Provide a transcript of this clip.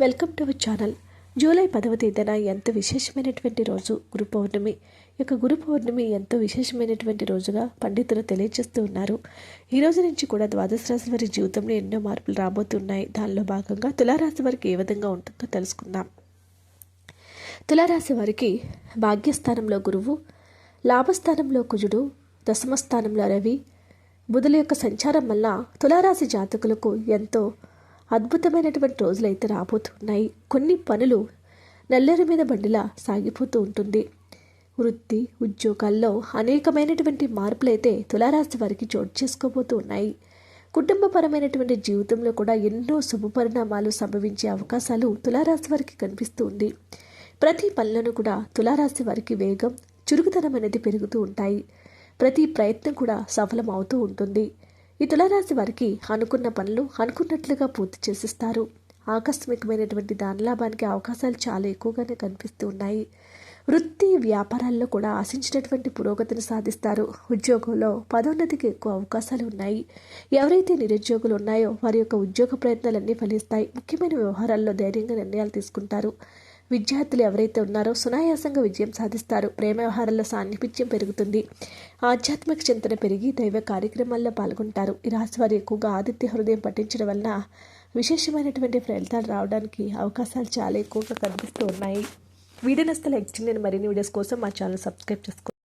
Welcome to our channel. July పదవ తేదీన ఎంతో విశేషమైనటువంటి రోజు? గురు పౌర్ణమి. యొక్క గురు పౌర్ణమి ఎంతో విశేషమైనటువంటి రోజుగా పండితులు తెలియజేస్తూ ఉన్నారు. ఈ రోజు నుంచి కూడా ద్వాదశ రాశి వారి జీవితంలో ఎన్నో మార్పులు రాబోతున్నాయి. దానిలో భాగంగా తులారాశి వారికి ఏ విధంగా ఉంటుందో తెలుసుకుందాం. తులారాశి వారికి భాగ్యస్థానంలో గురువు లాభస్థానంలో కుజుడు దశమ స్థానంలో రవి. బుధుల యొక్క సంచారం వల్ల తులారాశి జాతకులకు ఎంతో అద్భుతమైనటువంటి రోజులైతే రాబోతున్నాయి. కొన్ని పనులు నల్లరి మీద బండిలా సాగిపోతూ ఉంటుంది. వృత్తి ఉద్యోగాల్లో అనేకమైనటువంటి మార్పులైతే తులారాశి వారికి చోటు చేసుకోబోతూ ఉన్నాయి. కుటుంబపరమైనటువంటి జీవితంలో కూడా ఎన్నో శుభ పరిణామాలు సంభవించే అవకాశాలు తులారాశి వారికి కనిపిస్తూ ఉంది. ప్రతి పనులను కూడా తులారాశి వారికి వేగం చురుకుతనం అనేది పెరుగుతూ ఉంటాయి. ప్రతి ప్రయత్నం కూడా సఫలం అవుతూ ఉంటుంది. ఈ తులారాశి వారికి అనుకున్న పనులు అనుకున్నట్లుగా పూర్తి చేసిస్తారు. ఆకస్మికమైనటువంటి ధనలాభానికి అవకాశాలు చాలా ఎక్కువగానే కనిపిస్తూ ఉన్నాయి. వృత్తి వ్యాపారాల్లో కూడా ఆశించినటువంటి పురోగతిని సాధిస్తారు. ఉద్యోగంలో పదోన్నతికి ఎక్కువ అవకాశాలు ఉన్నాయి. ఎవరైతే నిరుద్యోగులు ఉన్నాయో వారి యొక్క ఉద్యోగ ప్రయత్నాలన్నీ ఫలిస్తాయి. ముఖ్యమైన వ్యవహారాల్లో ధైర్యంగా నిర్ణయాలు తీసుకుంటారు. విద్యార్థులు ఎవరైతే ఉన్నారో సునాయాసంగా విజయం సాధిస్తారు. ప్రేమ వ్యవహారాల్లో సాన్నిహిత్యం పెరుగుతుంది. ఆధ్యాత్మిక చింతన పెరిగి దైవ కార్యక్రమాల్లో పాల్గొంటారు. ఈ రాశి వారు ఎక్కువగా ఆదిత్య హృదయం పఠించడం వలన విశేషమైనటువంటి ఫలితాలు రావడానికి అవకాశాలు చాలా ఎక్కువగా కనిపిస్తూ ఉన్నాయి. వీడియో నస్తే లైక్ చేయండి. మరిన్ని వీడియోస్ కోసం మా ఛానల్ సబ్స్క్రైబ్ చేసుకోండి.